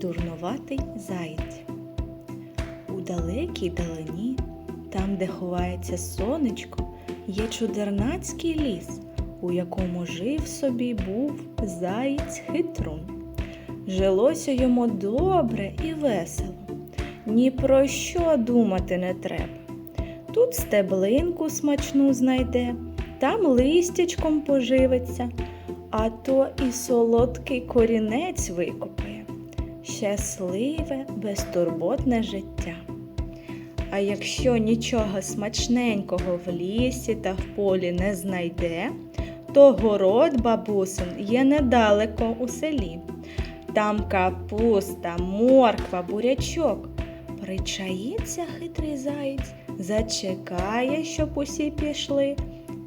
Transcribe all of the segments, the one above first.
Дурнуватий заєць. У далекій далині, там, де ховається сонечко, є чудернацький ліс, у якому жив собі був заєць хитрун. Жилося йому добре і весело. Ні про що думати не треба. Тут стеблинку смачну знайде, там листячком поживиться, а то і солодкий корінець викопає. Щасливе, безтурботне життя. А якщо нічого смачненького в лісі та в полі не знайде, то город бабусин є недалеко у селі. Там капуста, морква, бурячок. Причаїться хитрий заєць, зачекає, щоб усі пішли,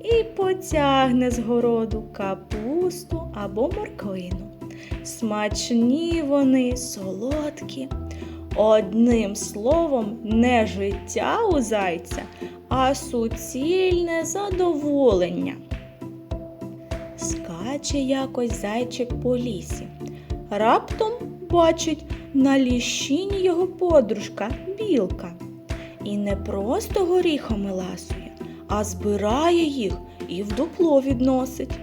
і потягне з городу капусту або морквину. Смачні вони, солодкі. Одним словом, не життя у зайця, а суцільне задоволення. Скаче якось зайчик по лісі. Раптом бачить на ліщині його подружка білка. І не просто горіхами ласує, а збирає їх і в дупло відносить.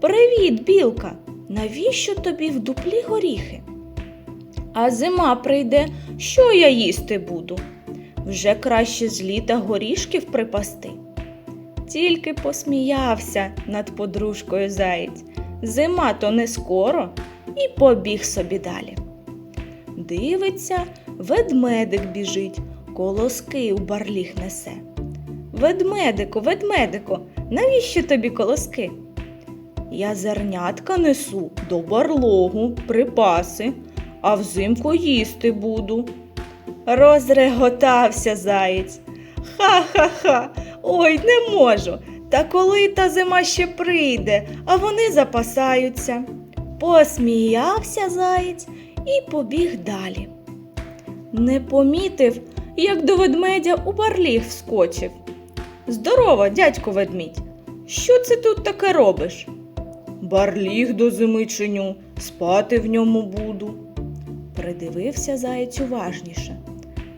Привіт, білка! Навіщо тобі в дуплі горіхи? А зима прийде, що я їсти буду? Вже краще з літа горішків припасти. Тільки посміявся над подружкою заєць. Зима то не скоро, і побіг собі далі. Дивиться, ведмедик біжить, колоски у барліг несе. Ведмедику, ведмедику, навіщо тобі колоски? Я зернятка несу до барлогу, припаси, а взимку їсти буду. Розреготався заєць. Ха-ха-ха, ой, не можу. Та коли та зима ще прийде, а вони запасаються. Посміявся заєць і побіг далі. Не помітив, як до ведмедя у барліг вскочив. Здорово, дядько ведмідь. Що це тут таке робиш? Барліг до зими чиню, спати в ньому буду. Придивився заєць уважніше.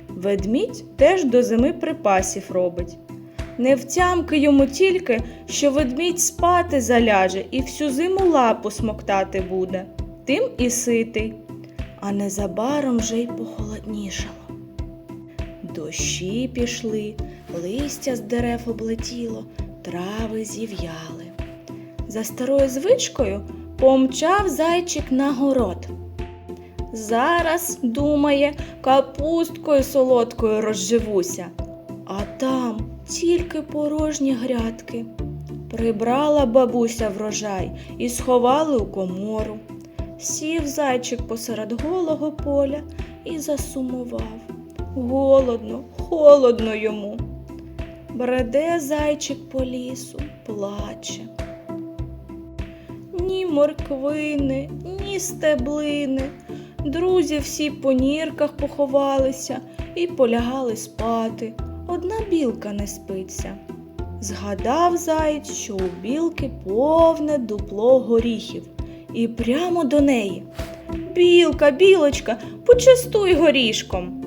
Ведмідь теж до зими припасів робить. Не втямки йому тільки, що ведмідь спати заляже і всю зиму лапу смоктати буде, тим і ситий. А незабаром вже й похолоднішало. Дощі пішли, листя з дерев облетіло, трави зів'яли. За старою звичкою помчав зайчик на город. Зараз, думає, капусткою солодкою розживуся, а там тільки порожні грядки. Прибрала бабуся врожай і сховали у комору. Сів зайчик посеред голого поля і засумував. Голодно, холодно йому. Бреде зайчик по лісу, плаче. Морквини, ні стеблини. Друзі всі по нірках поховалися і полягали спати. Одна білка не спиться. Згадав заєць, що у білки повне дупло горіхів, і прямо до неї. Білка, білочка, почастуй горішком.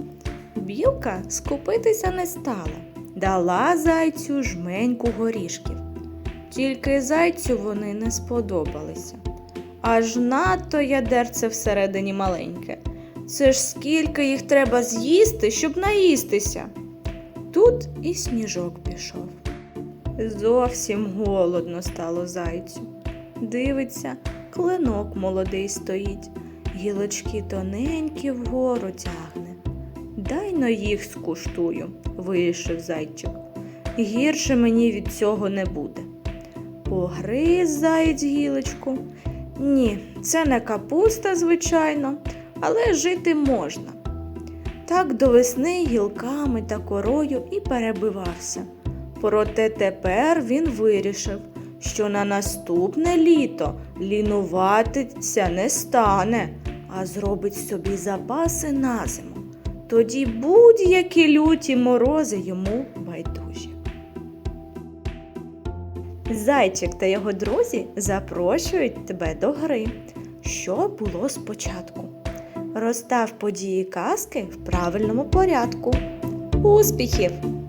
Білка скупитися не стала, дала зайцю жменьку горішків. Тільки зайцю вони не сподобалися. Аж надто ядерце всередині маленьке. Це ж скільки їх треба з'їсти, щоб наїстися. Тут і сніжок пішов. Зовсім голодно стало зайцю. Дивиться, клинок молодий стоїть, гілочки тоненькі вгору тягне. Дай но їх скуштую, вирішив зайчик. Гірше мені від цього не буде. Погриз заєць гілочку. Ні, це не капуста, звичайно, але жити можна. Так до весни гілками та корою і перебивався. Проте тепер він вирішив, що на наступне літо лінуватися не стане, а зробить собі запаси на зиму. Тоді будь-які люті морози йому байдужі. Зайчик та його друзі запрошують тебе до гри. Що було спочатку? Розстав події казки в правильному порядку. Успіхів!